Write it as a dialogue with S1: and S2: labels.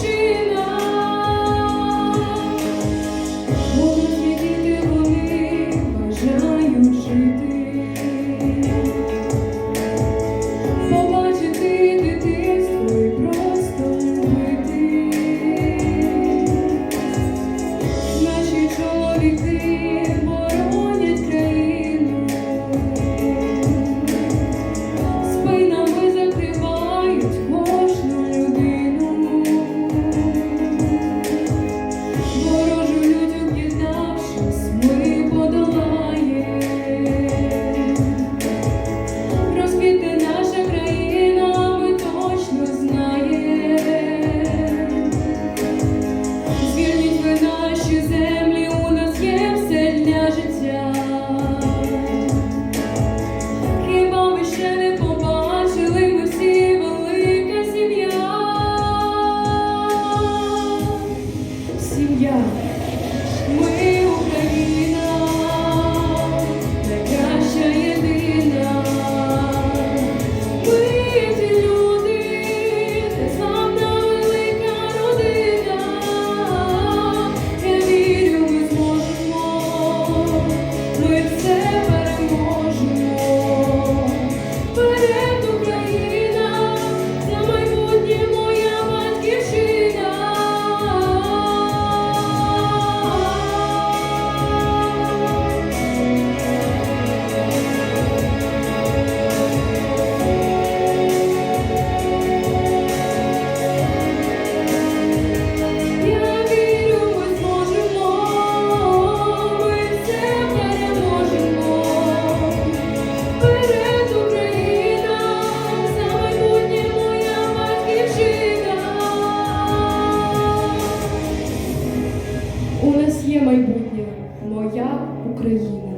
S1: Jesus. Yeah. є майбутнє, моя Україна.